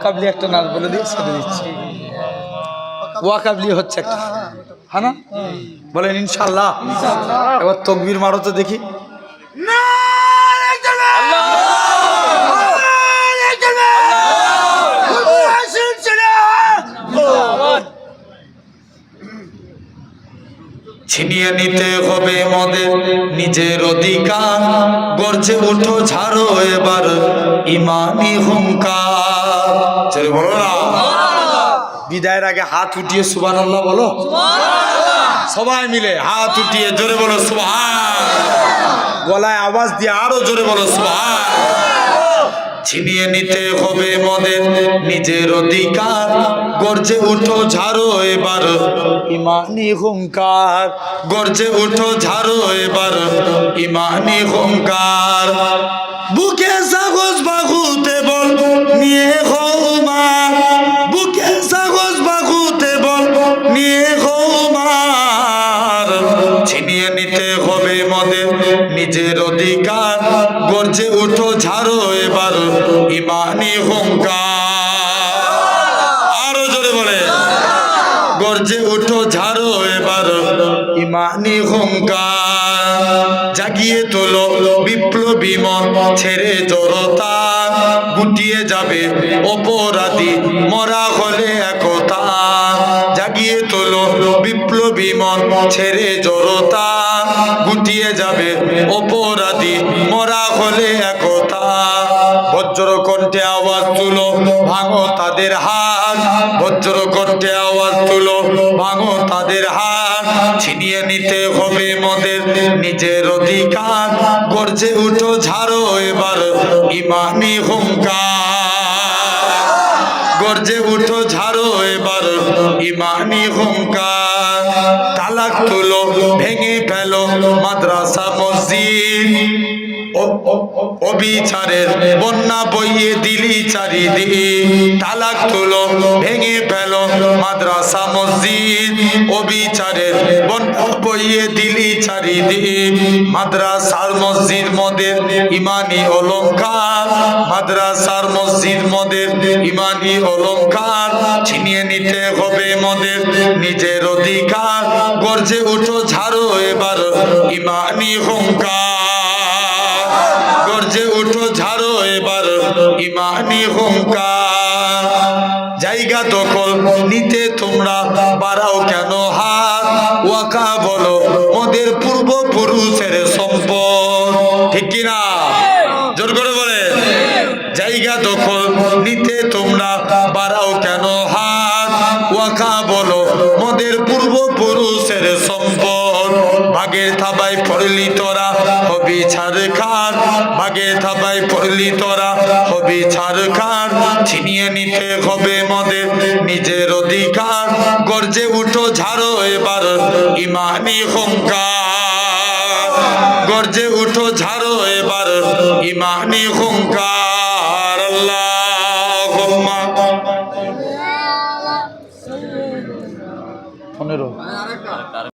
ওয়াকাবলি একটা নাচ বলে দিয়ে ছেড়ে দিচ্ছি। ওয়াকাবলি হচ্ছে একটা। হ্যাঁ না? বলেন ইনশাল্লাহ এবার তকবির মারো তো দেখি। ছিনিয়ে নিতে হবে মদের নিজের অধিকার। গর্জে উঠো ঝাড়ো এবার ইমানি হুঙ্কার। ছেড়ে বলো না। বিদায়ের আগে হাত উঠিয়ে সুবান আল্লাহ বলো। সবাই মিলে হাত উঠিয়ে জোরে বলো সুবহান। গলায় আওয়াজ দিয়ে আরও জোরে বলো সুবহান। ছিনিয়ে নিতে হবে মদের নিজের অধিকার। গর্জে উঠো ঝাড়ো এবার ইমানি হুঙ্কার। গর্জে উঠো ঝাড়ো এবার ইমানি হুঙ্কার। বুকে সাগজ বাগুতে বল নিয়ে নিতে হবে মদের নিজের অধিকার গর্জে উঠো, ঝাড়ো এবার ইমানি হুঙ্কার। আরও জোরে বলে, গর্জে উঠো, ঝাড়ো এবার ইমানি হুঙ্কার। জাগিয়ে তোলো বিপ্লবী মন, ছেড়ে জড়তা, গুটিয়ে যাবে অপরাধী, মরা হলে একতা। বিপ্লবী মন ছেড়ে জড়তা গুটিয়ে যাবে অপরাধী, মরা হলে একতা। বজ্র কণ্ঠে আওয়াজ তুলো, ভাঙো তাদের হাত। বজ্র কণ্ঠে আওয়াজ তুলো, ভাঙো তাদের হাত। ছিনিয়ে নিতে হবে মদের নিজের অধিকার। গর্জে উঠো, ঝাড়ো এবার ইমানি হুঙ্কার। গর্জে উঠো, ঝাড়ো এবার ইমানি হুঙ্কার। তালাক তুলো ভেঙে ফেলো মাদ্রাসা মসজিদ। অবিচারের বন্যা বইয়ে দিলি চারিদিক, তালাক তুলো, ভেঙে ফেলো মাদ্রাসা, মসজিদ। অবিচারের বন্যা বইয়ে দিলি চারিদিক, মাদ্রাসার মসজিদ মদের ইমানি অলংকার মাদ্রাসার মসজিদ মদের ইমানি অলংকার ছিনিয়ে নিতে হবে মদের নিজের অধিকার। গর্জে উঠো, ঝাড়ো এবার ইমানি হুঙ্কার। গর্জে উঠো ঝাড়ো, এবার ইমানি হুঙ্কার। জায়গা দখল নিতে তোমরা বাড়াও কেন হাত? ওয়াকা বলো, ওদের পূর্বপুরুষের সম্পদ। ঠিক কিনা জোর করে বলে। জায়গা দখল নিতে তোমরা বাড়াও কেন হাত? ওয়াকা বলো মোদের পূর্বপুরুষের সম্পদ। ভাগের থাবাই পড়লি তোরা, হবি ছাড় খার ভাগের থাবাই পড়লি তোরা, হবি ছাড় খার ছিনিয়ে নিতে হবে মদের নিজের অধিকার। গর্জে উঠো, ঝাড়ো এবার ইমানি হুঙ্কার। গর্জে উঠো, ঝাড়ো এবার ইমানি হুঙ্কার। আল্লাহ।